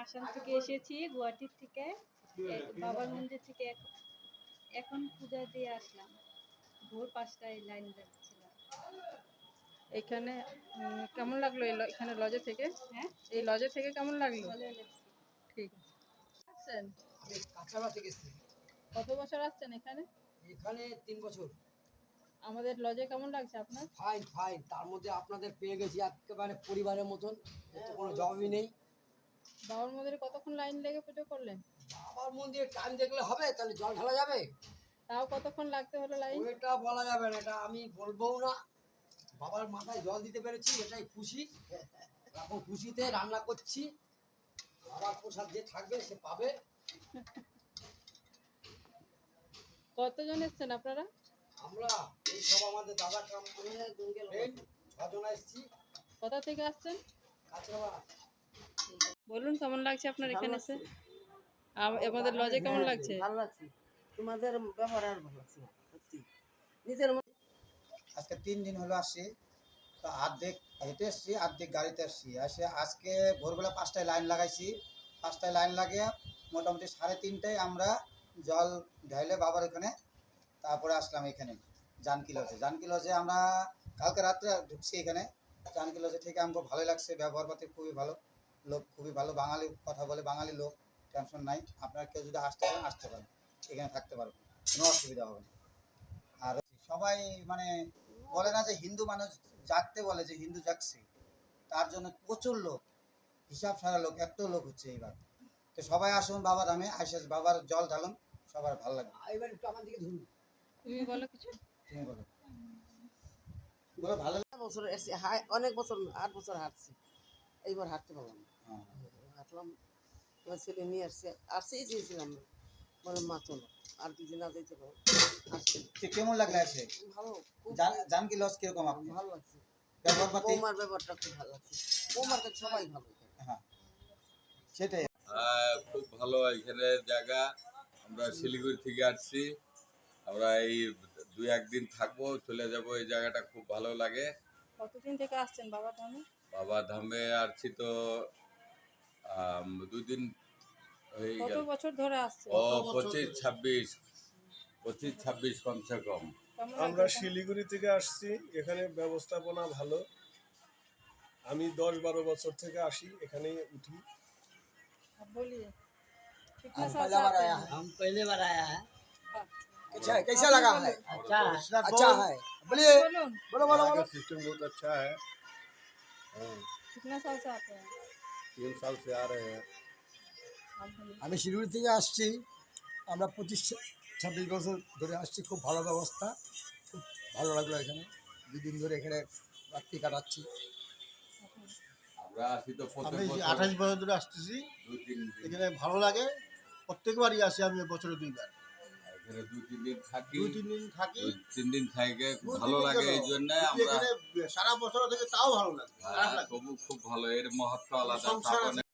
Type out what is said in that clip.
আসাম থেকে এসেছি গুয়াহাটির থেকে বাবার মন্দির থেকে এখন পূজা দিয়ে আসলাম। ভোর পাঁচটায় লাইন যাচ্ছিলাম এখানে কেমন লাগল এই এখানে লজে থেকে? হ্যাঁ? এই লজে থেকে কেমন লাগল? ভালো লেগেছে। ঠিক আছে। কত বছর আসছেন এখানে? এখানে তিন বছর। আমাদের লজে কেমন লাগছে আপনার? Fine fine. তার মধ্যে আপনাদের পেয়ে গেছি একেবারে পরিবারের মতন। কোনো জবাবই নেই। বাবার মন্দিরে কতক্ষণ লাইন লেগে পুজো করলেন? বাবার মন্দিরে টাইম দেখলে হবে তাহলে জল ঢালা যাবে। তাও কতক্ষণ লাগতে হলো লাইন? ওইটা বলা যাবে না এটা আমি বলবোও না। বাবার মাথায় জল দিতে পেরেছি এটাই খুশি। এখন খুশিতে রান্না করছি। বাবার প্রসাদ যে থাকবে সে পাবে। কতজন এসছেন আপনারা? আমরা এই সব আমাদের দাদা কাম friend, ছজন এসেছি। কোথা থেকে আসছেন? কাঁচরাবা বলুন কেমন লাগছে আপনার এখানে এসে আমাদের লজে কেমন লাগছে? ভালো লাগছে। তোমাদের ব্যবহার আর ভালো লাগছে সত্যি। নিজের আজকে তিন দিন হলো আসছি তো অর্ধেক হেঁটে এসছি অর্ধেক গাড়িতে এসছি। এসে আজকে ভোরবেলা পাঁচটায় লাইন লাগাইছি। পাঁচটায় লাইন লাগিয়ে মোটামুটি সাড়ে তিনটায় আমরা জল ঢাইলে বাবার এখানে তারপরে আসলাম এখানে জানকি লজে। জানকি লজে আমরা কালকে রাত্রে ঢুকছি এখানে। জানকি লজে থেকে আমাকে ভালোই লাগছে ব্যবহার পাতি খুবই ভালো। লোক খুবই ভালো বাঙালি কথা বলে বাঙালি লোক টেনশন নাই। আপনারা কেউ যদি আসতে পারেন আসতে পারেন। এখানে থাকতে পারবেন কোনো অসুবিধা হবে না। আর সবাই মানে বলে না যে হিন্দু মানুষ জাগতে বলে যে হিন্দু জাগছে তার জন্য প্রচুর লোক হিসাব সারা লোক এত লোক হচ্ছে এইবার। তো সবাই আসুন বাবার ধামে আসে বাবার জল ঢালুন সবার ভালো লাগবে। এবার একটু আমার দিকে ধরুন। তুমি বলো কিছু? তুমি বলো। বলো ভালো বছর এসে হাই- অনেক বছর আট বছর হাঁটছি। এইবার হাঁটতে পারলাম না। হ্যাঁ। হাঁটলাম আমার ছেলে নিয়ে আসছে। আসছেই চেয়েছিলাম বলে মা চলো আর কিছু না যেতে পারো। কেমন লাগল এসে ভালো জান- জানকি লস কীরকম আপনি ভালো লাগছে। বৌমার ব্যাপারটা খুব ভালো লাগছে। বৌমার সবাই ভালো। এখানে। হ্যাঁ সেটাই। আহ, খুব ভালো এখানে জায়গা। আমরা শিলিগুড়ি থেকে আসছি। আমরা এই দুই একদিন থাকব চলে যাব। এই জায়গাটা খুব ভালো লাগে। কতদিন থেকে আসছেন বাবা ধামে বাবা ধামে আসছি তো আম, দুদিন হয়ে কত গেল বছর ধরে আসছেন ও পঁচিশ ছাব্বিশ পঁচিশ ছাব্বিশ কমসে কম কেমন আমরা লাগছে শিলিগুড়ি থেকে আসছি এখানে ব্যবস্থাপনা ভালো আমি দশ বারো বছর থেকে আসি এখানেই উঠি आप बोलिए कितना हम साल पहला से बार आते आया हैं? है हम पहले बार आया है अच्छा है कैसा लगा है अच्छा अच्छा है बोलिए बोलून बोलो बोलो यहाँ बोलो का सिस्टम बहुत अच्छा है हाँ, कितना साल से आते हैं तीन साल से आ रहे हैं आप बोलिए আমি শিলিগুড়ি থেকে আসছি আমরা পঁচিশ ছাব্বিশ বছর ধরে আসছি খুব ভালো ব্যবস্থা খুব ভালো লাগলো এখানে দুদিন ধরে এখানে রাত্রি কাটাচ্ছি আমরা আসি তো প্রত্যেক আমি বছর আঠাশ বছর ধরে আসতেছি দু তিন দিন এখানে ভালো লাগে প্রত্যেকবারই আসি আমি বছরে দুইবার এখানে দুই তিন দিন থাকি। দুই তিন দিন থাকি। তিন দিন থাকে ভালো লাগে এই জন্য আমরা সারা বছর থেকে তাও ভালো লাগে। হ্যাঁ, তবু খুব ভালো এর মহত্ব আলাদা